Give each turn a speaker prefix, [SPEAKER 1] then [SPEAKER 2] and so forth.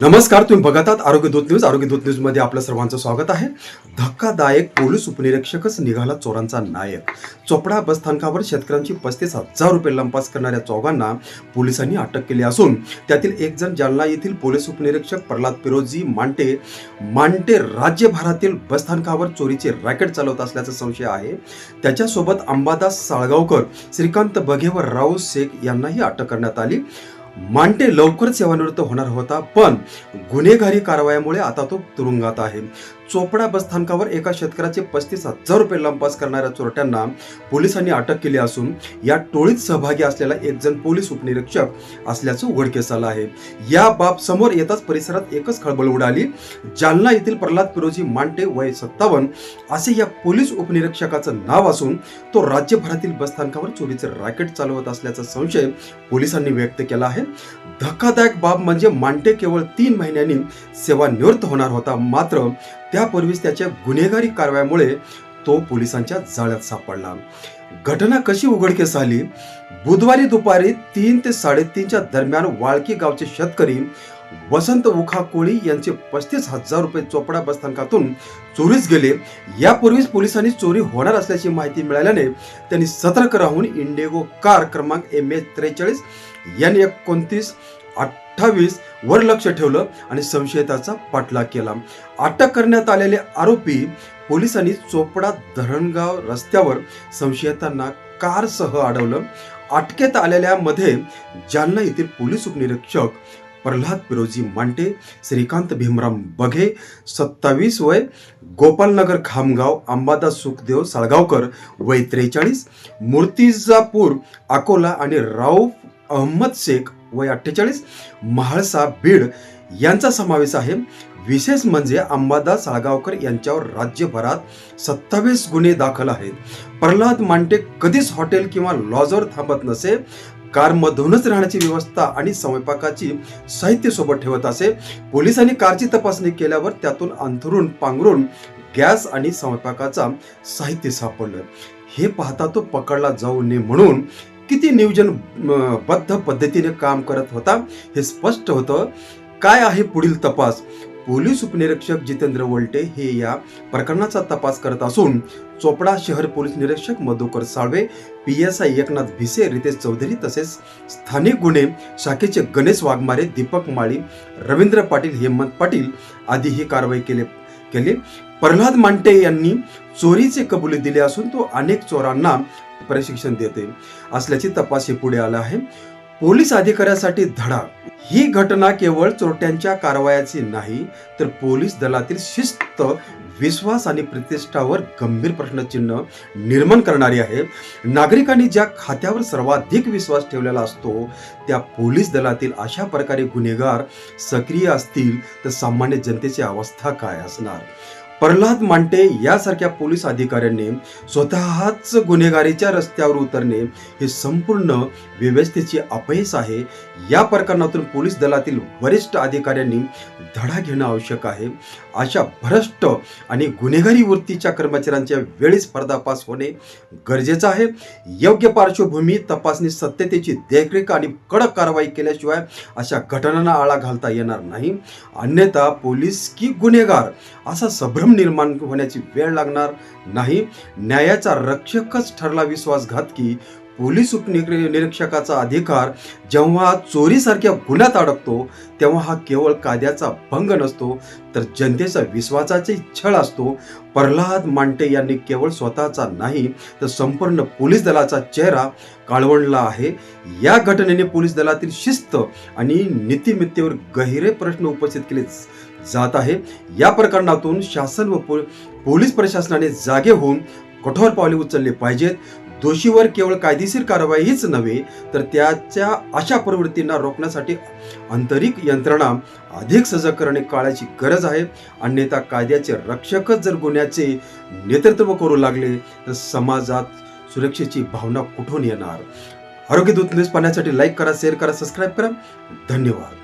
[SPEAKER 1] नमस्कार तुम्ही बघत आहात आरोग्य दूत न्यूज. आरोग्य दूत न्यूजमध्ये आपलं सर्वांचं स्वागत आहे. धक्कादायक पोलीस उपनिरीक्षकच निघाला चोरांचा नायक. चोपडा बसस्थानकावर शेतकऱ्यांची पस्तीस हजार रुपये लंपास करणाऱ्या चौघांना पोलिसांनी अटक केली असून त्यातील एक जण जालना येथील पोलीस उपनिरीक्षक प्रल्हाद पिरोजी मांटे मांटे राज्यभरातील बसस्थानकावर चोरीचे रॅकेट चालवत असल्याचा संशय आहे. त्याच्यासोबत अंबादास साळगावकर श्रीकांत बघे व राऊ शेख यांनाही अटक करण्यात आली. मांटे लवकरच सेवानिवृत्त होणार होता पण गुन्हेगारी कारवायामुळे आता तो तुरुंगात आहे. चोपडा बसस्थानकावर एका शेतकऱ्याचे पस्तीस हजार रुपये लंपास करणाऱ्या चोरट्यांना पोलिसांनी अटक केली असून या टोळीत सहभागी असलेला एक जण पोलीस उपनिरीक्षक असल्याचं उघडकीस आलं आहे. या बाब समोर येताच परिसरात एकच खळबळ उडाली. जालना येथील प्रल्हाद पिरोजी मांटे वय सत्तावन्न असे या पोलीस उपनिरीक्षकाचं नाव असून तो राज्यभरातील बसस्थानकावर चोरीचे रॅकेट चालवत असल्याचा संशय पोलिसांनी व्यक्त केला आहे. धक्कादायक बाब म्हणजे मांटे केवळ तीन महिन्यांनी सेवानिवृत्त होणार होता. मात्र त्यापूर्वीच त्याच्या गुन्हेगारी कारवायामुळे तो पोलिसांच्या जाळ्यात सापडला. घटना कशी उघडकीस आली? बुधवारी दुपारी तीन ते साडेतीनच्या दरम्यान वाळकी गावचे शेतकरी वसंत उखा कोळी यांचे पस्तीस हजार रुपये चोपडा बसस्थानकातून चोरीस गेले. यापूर्वीच पोलिसांनी चोरी होणार असल्याची माहिती मिळाल्याने त्यांनी सतर्क राहून इंडिगो कार क्रमांक एम एच त्रेचाळीस एन एकोणतीस अठ्ठावीस वर लक्ष ठेवलं आणि संशयिताचा पाठलाग केला. अटक करण्यात आलेले आरोपी पोलिसांनी चोपडा धरणगाव रस्त्यावर संशयितांना कारसह अडवलं. अटकेत आलेल्यामध्ये जालना येथील पोलीस उपनिरीक्षक प्रल्हाद पिरोजी मांटे श्रीकांत भीमराम बघे सत्तावीस वय गोपालनगर खामगाव अंबादास सुखदेव साळगावकर वय त्रेचाळीस मूर्तिजापूर अकोला आणि राऊफ अहमद शेख वय अठ्ठेचाळीस म्हाळसा बीड यांचा समावेश आहे. विशेष म्हणजे अंबादास साळगावकर यांच्यावर राज्यभरात सत्तावीस गुन्हे दाखल आहेत. प्रल्हाद मांटे कधीच हॉटेल किंवा लॉजवर थांबत नसे. कारमधूनच राहण्याची व्यवस्था आणि स्वयंपाकाची साहित्य सोबत ठेवत असे. पोलिसांनी कारची तपासणी केल्यावर त्यातून अंथरून पांघरून गॅस आणि स्वयंपाकाचा साहित्य सापडलं. हे पाहता तो पकडला जाऊ नये म्हणून किती नियोजनबद्ध पद्धतीने काम करत होता हे स्पष्ट होतं. काय आहे पुढील तपास? पोलीस उपनिरीक्षक जितेंद्र वलटे हे या प्रकरणाचा तपास करत असून चोपडा शहर पोलीस निरीक्षक Madhukar Salve P S I Eknath Bhise Ritesh Chaudhari तसेच स्थानिक गुन्हे शाखेचे गणेश वाघमारे दीपक माळी रवींद्र पाटील हेमंत पाटील आदी ही कारवाई केले केले. प्रल्हाद मांटे यांनी चोरीचे कबुली दिले असून तो अनेक चोरांना प्रशिक्षण देते. असल्याची तपास पुढे आला आहे. पोलीस अधिकाऱ्यासाठी धडा ही घटना केवळ चोरट्यांच्या कारवायाची नाही तर पोलीस दलातील शिस्त विश्वास आणि प्रतिष्ठावर गंभीर प्रश्नचिन्ह निर्माण करणारी आहे. नागरिकांनी ज्या खात्यावर सर्वाधिक विश्वास ठेवलेला असतो त्या पोलीस दलातील अशा प्रकारे गुन्हेगार सक्रिय असतील तर सामान्य जनतेची अवस्था काय असणार? प्रल्हाद मांटे यासारख्या पोलीस अधिकाऱ्यांनी स्वतःच गुन्हेगारीच्या रस्त्यावर उतरणे हे संपूर्ण व्यवस्थेची अपयश आहे. या प्रकरणातून पोलीस दलातील वरिष्ठ अधिकाऱ्यांनी धडा घेणं आवश्यक आहे. अशा भ्रष्ट आणि गुन्हेगारी वृत्तीच्या कर्मचाऱ्यांच्या वेळीच पर्दापास होणे गरजेचं आहे. योग्य पार्श्वभूमी तपासणी सत्यतेची देखरेख आणि कडक कारवाई केल्याशिवाय अशा घटनांना आळा घालता येणार नाही. अन्यथा पोलीस की गुन्हेगार असा संभ्रम निर्माण होण्याची वेळ लागणार नाही. न्यायाचा रक्षकच ठरला विश्वासघात की पोलीस उपनिरीक्षकाचा अधिकार जेव्हा चोरीसारख्या गुन्ह्यात अडकतो तेव्हा हा केवळ कायद्याचा भंग नसतो तर जनतेचा विश्वासाचे छळ असतो. प्रल्हाद मांटे यांनी केवळ स्वतःचा नाही तर संपूर्ण पोलीस दलाचा चेहरा काळवणला आहे. या घटनेने पोलीस दलातील शिस्त आणि नीतिमित्तेवर गहिरे प्रश्न उपस्थित केले जात आहे. या प्रकरणातून शासन व पो- पोलीस प्रशासनाने जागे होऊन कठोर पावले उचलले पाहिजेत. दोषीवर केवळ कायदेशीर कारवाई हीच नव्हे तर त्याच्या अशा प्रवृत्तींना रोखण्यासाठी आंतरिक यंत्रणा अधिक सजग करणे काळाची गरज आहे. अन्यथा कायद्याचे रक्षकच जर गुन्ह्याचे नेतृत्व करू लागले तर समाजात सुरक्षेची भावना कुठून येणार? आरोग्य दूत न्यूज पाहण्यासाठी लाईक करा शेअर करा सबस्क्राईब करा. धन्यवाद.